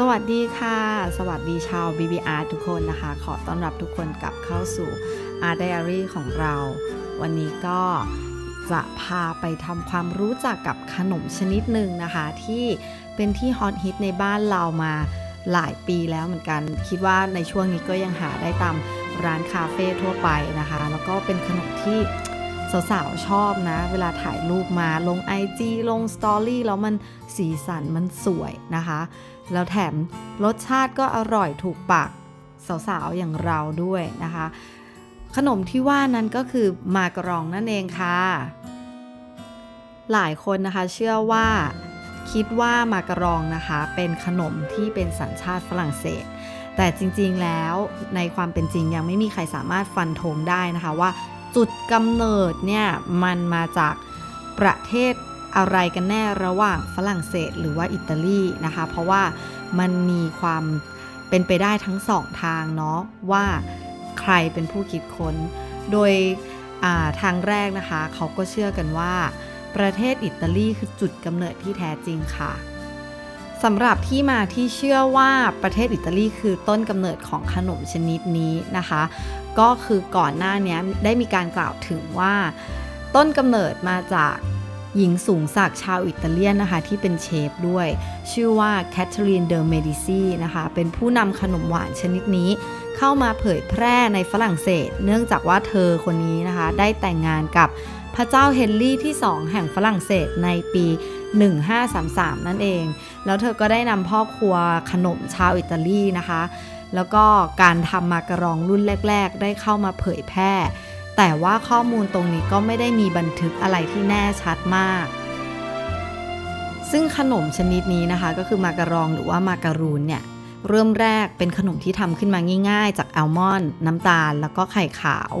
สวัสดีค่ะ สวัสดีชาว BBR ทุกคนนะคะ ขอต้อนรับทุกคนกลับเข้าสู่ Art Diary ของเรา วันนี้ก็จะพาไปทำความรู้จักกับขนมชนิดหนึ่งนะคะ ที่เป็นที่ฮอตฮิตในบ้านเรามาหลายปีแล้วเหมือนกัน คิดว่าในช่วงนี้ก็ยังหาได้ตามร้านคาเฟ่ทั่วไปนะคะ แล้วก็เป็นขนมที่ สาวๆชอบนะ เวลาถ่ายรูปมาลง IG ลงสตอรี่แล้วมันสีสันมันสวยนะคะ แล้วแถมรสชาติก็อร่อยถูกปากสาวๆอย่างเราด้วยนะคะ ขนมที่ว่านั้นก็คือมากรองนั่นเองค่ะ หลายคนนะคะเชื่อว่าคิดว่ามากรองนะคะเป็นขนมที่เป็นสัญชาติฝรั่งเศส แต่จริงๆแล้วในความเป็นจริงยังไม่มีใครสามารถฟันธงได้นะคะว่า จุดกำเนิดเนี่ยมันมาจากประเทศอะไรกันแน่ระหว่างฝรั่งเศสหรือว่าอิตาลีนะคะ เพราะว่ามันมีความเป็นไปได้ทั้งสองทางเนาะว่าใครเป็นผู้คิดค้น โดยทางแรกนะคะ เขาก็เชื่อกันว่า ประเทศอิตาลีคือจุดกำเนิดที่แท้จริงค่ะสำหรับที่มาที่เชื่อว่าประเทศอิตาลีคือต้นกำเนิดของขนมชนิดนี้นะคะ ก็คือก่อนหน้านี้ได้มีการกล่าวถึงว่า ต้นกำเนิดมาจากหญิงสูงศักดิ์ชาวอิตาเลียนนะคะ ที่เป็นเชฟด้วย ชื่อว่าแคทเธอรีนเดอร์เมดิซีนะคะ เป็นผู้นำขนมหวานชนิดนี้ เข้ามาเผยแพร่ในฝรั่งเศส เนื่องจากว่าเธอคนนี้นะคะ ได้แต่งงานกับพระเจ้าเฮนรี่ที่ 2 แห่งฝรั่งเศสในปี 1533 นั่นเอง แล้วเธอก็ได้นำพ่อครัวขนมชาวอิตาลีนะคะ แล้วก็การทำมาการองรุ่นแรก ๆ ได้เข้ามาเผยแพร่ แต่ว่าข้อมูลตรงนี้ก็ไม่ได้มีบันทึกอะไรที่แน่ชัดมาก ซึ่งขนมชนิดนี้นะคะก็คือมาการองหรือว่ามาการูนเนี่ยเริ่มแรกเป็นขนมที่ทำขึ้นมาง่าย ๆ จากอัลมอนด์น้ำตาล แล้วก็ไข่ขาว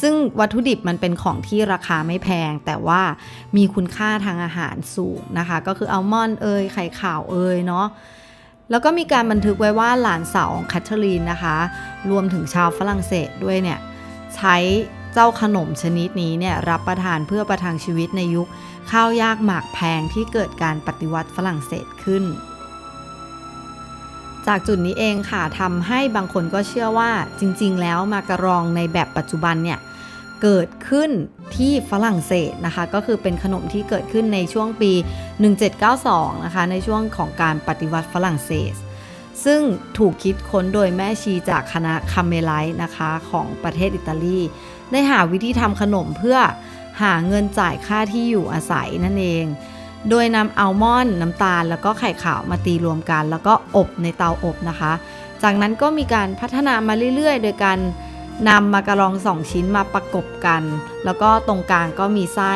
ซึ่งวัตถุดิบมันเป็นของที่ราคาไม่แพง แต่ว่ามีคุณค่าทางอาหารสูงนะคะ ก็คืออัลมอนด์เอยไข่ขาวเอยเนาะ แล้วก็มีการบันทึกไว้ว่าหลานสาวของแคทเธอรีนนะคะ รวมถึงชาวฝรั่งเศสด้วยเนี่ย ใช้เจ้าขนมชนิดนี้เนี่ยรับประทานเพื่อประทังชีวิตในยุคข้าวยากหมากแพงที่เกิดการปฏิวัติฝรั่งเศสขึ้น จากจุดนี้เองค่ะทำให้บางคนก็เชื่อว่าจริง ๆ แล้วมาการองในแบบปัจจุบันเนี่ย เกิดขึ้นที่ฝรั่งเศสนะคะ ก็คือเป็นขนมที่เกิดขึ้นในช่วงปี 1792 นะคะ ในช่วงของการปฏิวัติฝรั่งเศส ซึ่งถูกคิดค้นโดยแม่ชีจากคณะคาเมไลท์นะคะของประเทศอิตาลี ได้หาวิธีทำขนมเพื่อหาเงินจ่ายค่าที่อยู่อาศัยนั่นเอง โดยนำอัลมอนด์น้ำตาล แล้วก็ไข่ขาวมาตีรวมกัน แล้วก็อบในเตาอบนะคะ จากนั้นก็มีการพัฒนามาเรื่อยๆ โดยการ นำมาการองสองชิ้นมาประกบกัน แล้วก็ตรงกลางก็มีไส้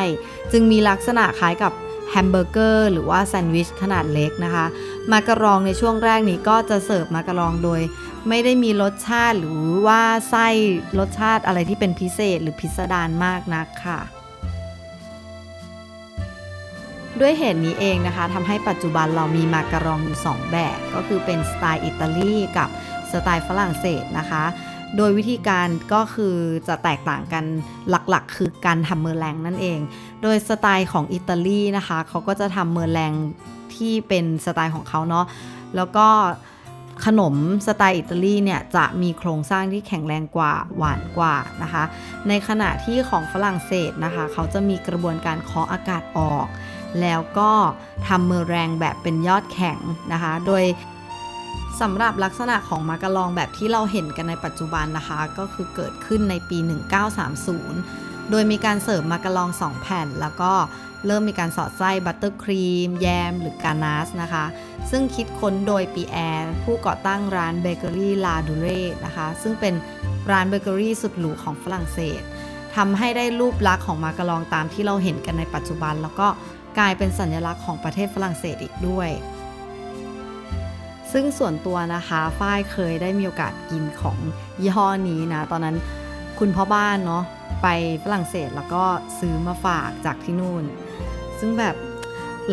จึงมีลักษณะคล้ายกับแฮมเบอร์เกอร์หรือว่าแซนด์วิชขนาดเล็กนะคะ มาการองในช่วงแรกนี้ก็จะเสิร์ฟมาการองโดย ไม่ได้มีรสชาติหรือว่าไส้รสชาติอะไรที่เป็นพิเศษหรือพิสดารมากนักค่ะ ด้วยเหตุนี้เองนะคะทำให้ปัจจุบันเรามีมาการองอยู่ 2 แบบ ก็คือเป็นสไตล์อิตาลีกับสไตล์ฝรั่งเศสนะคะ โดยวิธีการก็คือจะแตกต่างกันหลักๆ คือการทำเมอร์แรงนั่นเอง โดยสไตล์ของอิตาลีนะคะเขาก็จะทำเมอร์แรงที่เป็นสไตล์ของเขาเนาะแล้วก็ขนมสไตล์อิตาลีเนี่ยจะมีโครงสร้างที่แข็งแรงกว่าหวานกว่านะคะ ในขณะที่ของฝรั่งเศสนะคะ เขาจะมีกระบวนการเคาะอากาศออก แล้วก็ทำเมอแรงแบบเป็นยอดแข็งนะคะ โดย สำหรับลักษณะของมาการองแบบที่เราเห็นกันในปัจจุบันนะคะ ก็คือเกิดขึ้นในปี 1930 โดยมีการเสิร์ฟมาการอง 2 แผ่น แล้วก็เริ่มมีการสอดไส้บัตเตอร์ครีม แยม หรือกานาสนะคะ ซึ่งคิดค้นโดยปีแอร์ผู้ก่อตั้งร้านเบเกอรี่ลาดูเร่นะคะ ซึ่งเป็นร้านเบเกอรี่สุดหรูของฝรั่งเศสทำให้ได้รูปลักษณ์ของมาการองตามที่เราเห็นกันในปัจจุบัน แล้วก็กลายเป็นสัญลักษณ์ของประเทศฝรั่งเศสอีกด้วย ซึ่งส่วนตัวนะคะฝ้ายเคยได้มีโอกาสกินของยี่ห้อนี้นะ ตอนนั้นคุณพ่อบ้านเนาะไปฝรั่งเศสแล้วก็ซื้อมาฝากจากที่นู่น ซึ่งแบบ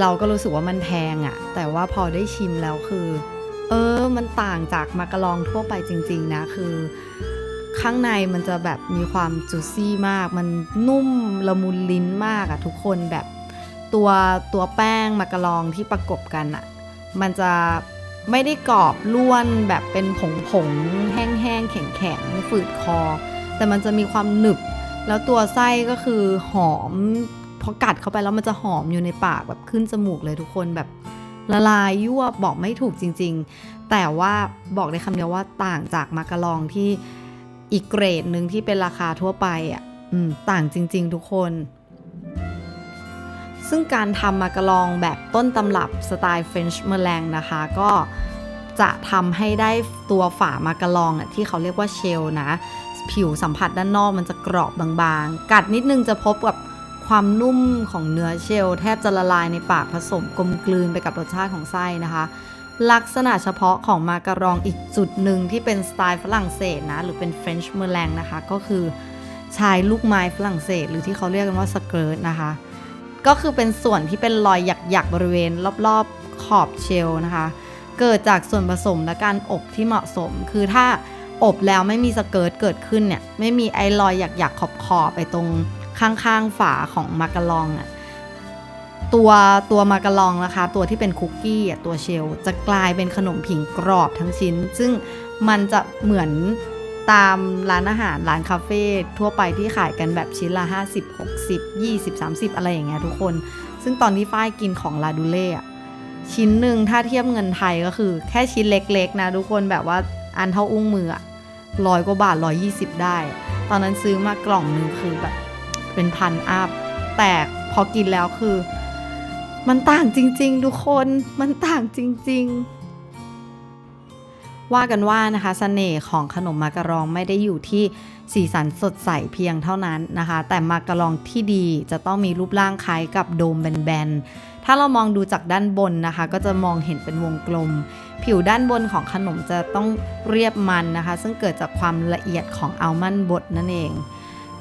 เราก็รู้สึกว่ามันแพงอะแต่ว่าพอได้ชิมแล้วคือ เออ มันต่างจากมาการองทั่วไปจริง ๆ นะ คือ ข้างในมันจะแบบมีความจูซี่มาก มันนุ่มละมุนลิ้นมากอะทุกคนแบบตัวตัวแป้งมาการองที่ประกบกันอะมันจะ ไม่ได้กรอบล้วนแบบเป็นผงผงๆแห้งๆแข็งฝืดคอ แต่มันจะมีความหนึบ แล้วตัวไส้ก็คือหอมพอกัดเข้าไปแล้วมันจะหอมอยู่ในปากแบบขึ้นจมูกเลยทุกคนแบบละลายยั่วบอกไม่ถูกจริง ๆ แต่ว่าบอกได้คำเดียวว่าต่างจากมาการองที่อีกเกรดหนึ่งที่เป็นราคาทั่วไปอะอืมต่างจริง ๆ ทุกคน ซึ่งการทำมาการองแบบต้นตำรับสไตล์เฟรนช์เมลงนะคะ ก็จะทำให้ได้ตัวฝามาการองอะที่เขาเรียกว่าเชลนะ ผิวสัมผัสด้านนอกมันจะกรอบบางๆ กัดนิดนึงจะพบกับความนุ่มของเนื้อเชล แทบจะละลายในปากผสมกลมกลืนไปกับรสชาติของไส้นะคะ ลักษณะเฉพาะของมาการองอีกจุดหนึ่งที่เป็นสไตล์ฝรั่งเศสนะ หรือเป็นเฟรนช์เมลงนะคะ ก็คือชายลูกไม้ฝรั่งเศส หรือที่เขาเรียกกันว่าสเกิร์ตนะคะ ก็คือเป็นส่วนที่เป็นรอยหยักๆบริเวณ รอบๆขอบเชลนะคะ เกิดจากส่วนผสมและการอบที่เหมาะสม คือถ้าอบแล้วไม่มีสเกิร์ตเกิดขึ้นเนี่ยไม่มีไอ้รอยหยักๆขอบๆไปตรงข้างๆฝาของมาการองอะตัวตัวมาการองนะคะ ตัวที่เป็นคุกกี้อะตัวเชลจะกลายเป็นขนมผิงกรอบทั้งชิ้น ซึ่งมันจะเหมือน ตามร้านอาหารร้านคาเฟ่ทั่วไปที่ขายกันแบบชิ้นละ 50 60 20 30 อะไรอย่างเงี้ยทุกคน ซึ่งตอนที่ฝ้ายกินของลาดูเล่อะชิ้นหนึ่งถ้าเทียบเงินไทยก็คือ แค่ชิ้นเล็กๆนะทุกคนแบบว่าอันเท่าอุ้งมืออะร้อยกว่าบาท120ได้ ตอนนั้นซื้อมากล่องหนึ่งคือแบบเป็นพันอัพแต่พอกินแล้วคือ มันต่างจริง ๆ ทุกคนมันต่างจริง ๆ ว่ากันว่านะคะเสน่ห์ของขนมมากรองไม่ได้อยู่ที่สีสันสดใสเพียงเท่านั้นนะคะ แต่มากรองที่ดีจะต้องมีรูปร่างคล้ายกับโดมแบนๆ ถ้าเรามองดูจากด้านบนนะคะ ก็จะมองเห็นเป็นวงกลม ผิวด้านบนของขนมจะต้องเรียบมันนะคะ ซึ่งเกิดจากความละเอียดของอัลมอนด์บดนั่นเอง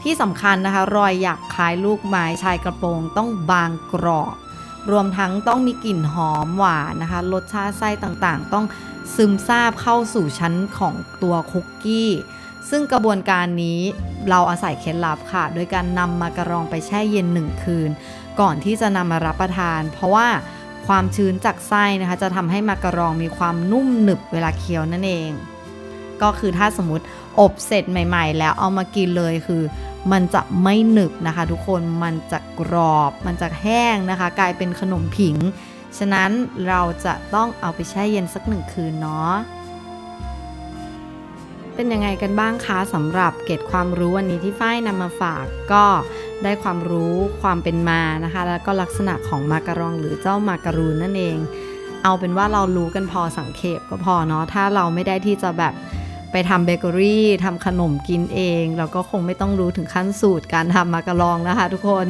ที่สำคัญนะคะ รอยหยักคล้ายลูกไม้ชายกระโปรงต้องบางกรอบ รวมทั้งต้องมีกลิ่นหอมหวานนะคะ รสชาติไส้ต่างๆ ต้องซึมซาบเข้าสู่ชั้นของตัวคุกกี้ ซึ่งกระบวนการนี้เราอาศัยเคล็ดลับค่ะ โดยการนำมาการองไปแช่เย็นหนึ่งคืน ก่อนที่จะนำมารับประทาน เพราะว่าความชื้นจากไส้นะคะ จะทำให้มาการองมีความนุ่มหนึบเวลาเคี้ยวนั่นเอง ก็คือถ้าสมมติอบเสร็จใหม่ ๆ แล้วเอามากินเลยคือ มันจะไม่หนึบนะคะ ทุกคนมันจะกรอบ มันจะแห้งนะคะ กลายเป็นขนมผิง ฉะนั้นเราจะต้องเอาไปแช่เย็นสักหนึ่งคืนเนาะเป็นยังไงกันบ้างคะสำหรับเกร็ดความรู้วันนี้ที่ฝ้ายนำมาฝากก็ได้ความรู้ความเป็นมานะคะ แล้วก็ลักษณะของมาการองหรือเจ้ามาการูนนั่นเอง เอาเป็นว่าเรารู้กันพอสังเขปก็พอเนาะถ้าเราไม่ได้ที่จะแบบ ไปทำเบเกอรี่ทำขนมกินเอง เราก็คงไม่ต้องรู้ถึงขั้นสูตรการทำมาการองนะคะทุกคน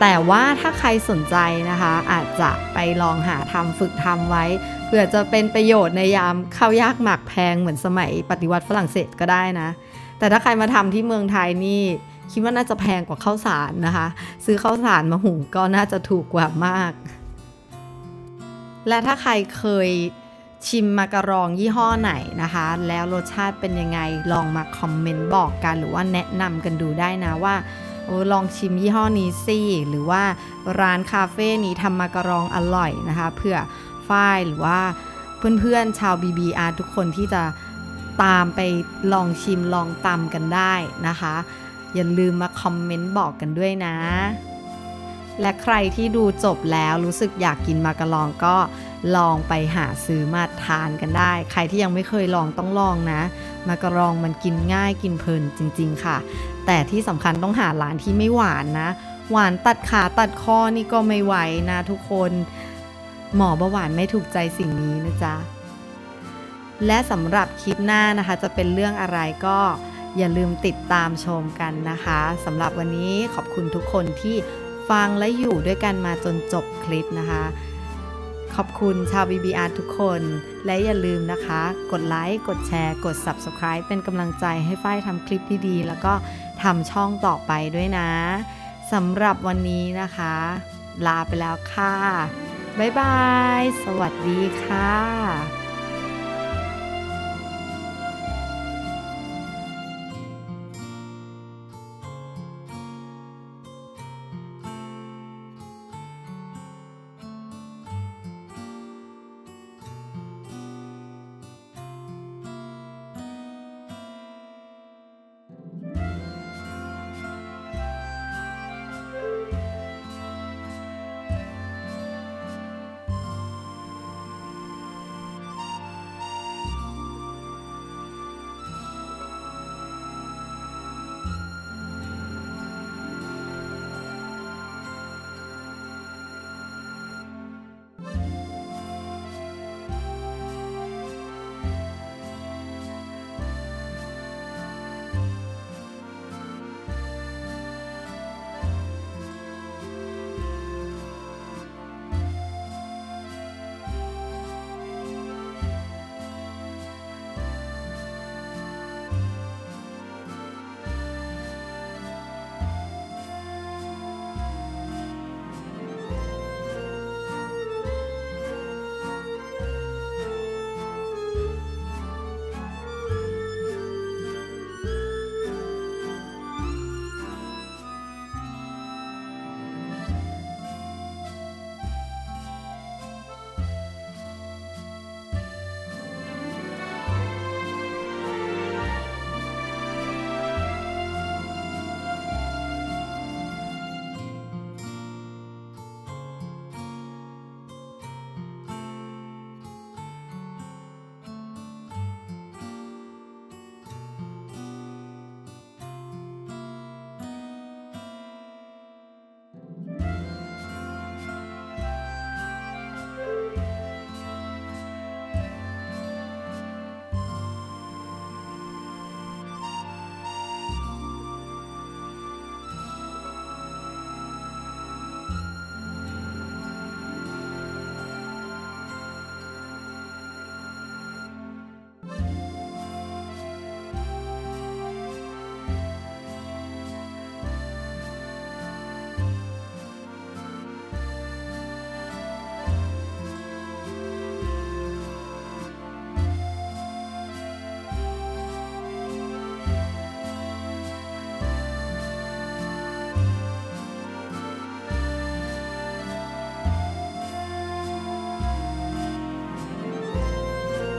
แต่ว่าถ้าใครสนใจนะคะ อาจจะไปลองหาทำฝึกทำไว้ เพื่อจะเป็นประโยชน์ในยามข้าวยากหมากแพงเหมือนสมัยปฏิวัติฝรั่งเศสก็ได้นะ แต่ถ้าใครมาทำที่เมืองไทยนี่คิดว่าน่าจะแพงกว่าข้าวสารนะคะ ซื้อข้าวสารมาหุงก็น่าจะถูกกว่ามาก และถ้าใครเคย ชิมมากรองยี่ห้อไหนนะคะ แล้วรสชาติเป็นยังไงลองมาคอมเมนต์บอกกัน หรือว่าแนะนำกันดูได้นะว่าโอ้ลองชิมยี่ห้อนี้สิหรือว่าร้านคาเฟ่นี้ทำมากรองอร่อยนะคะ เพื่อฝ้ายหรือว่าเพื่อนๆชาว BBR ทุกคนที่จะตามไปลองชิมลองตำกันได้นะคะ อย่าลืมมาคอมเมนต์บอกกันด้วยนะ และใครที่ดูจบแล้วรู้สึกอยากกินมาการองก็ ลองไปหาซื้อมาทานกันได้ ใครที่ยังไม่เคยลองต้องลองนะ มากรองมันกินง่ายกินเพลินจริง ๆ ค่ะ แต่ที่สำคัญต้องหาร้านที่ไม่หวานนะ หวานตัดขาตัดคอนี่ก็ไม่ไหวนะทุกคน หมอเบาหวานไม่ถูกใจสิ่งนี้นะจ๊ะ และสำหรับคลิปหน้านะคะ จะเป็นเรื่องอะไรก็อย่าลืมติดตามชมกันนะคะสำหรับวันนี้ขอบคุณทุกคนที่ฟังและอยู่ด้วยกันมาจนจบคลิปนะคะ ขอบคุณชาว BBR ทุกคน และอย่าลืมนะคะ กดไลค์ กดแชร์ กด Subscribe เป็นกำลังใจให้ฝ้ายทำคลิปดีๆ แล้วก็ทำช่องต่อไปด้วยนะสำหรับวันนี้นะคะ ลาไปแล้วค่ะ บ๊ายบาย สวัสดีค่ะ